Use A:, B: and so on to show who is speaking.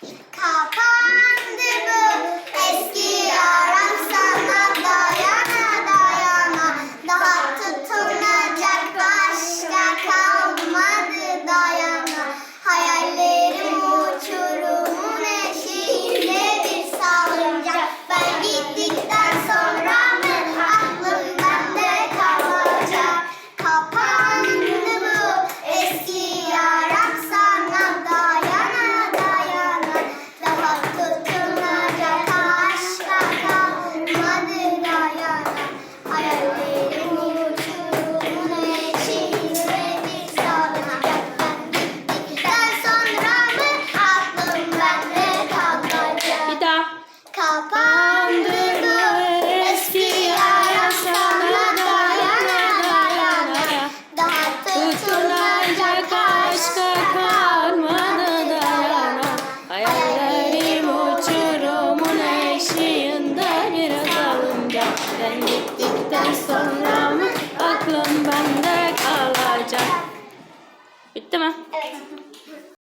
A: Kapandı bu eski yaram sana dayana dayana Daha tutunacak başka kalmadı dayana. Hayallerim uçurumun eşiğinde bir salıncak. Ben gittikten Kapandı bu eski yara sana dayana dayana Daha tutunacak aşka kalmadı dayana
B: Hayallerim uçurumun eşiğinde bir salınca Ben gittikten sonra mı aklım bende kalacak? Bitti mi?
A: Evet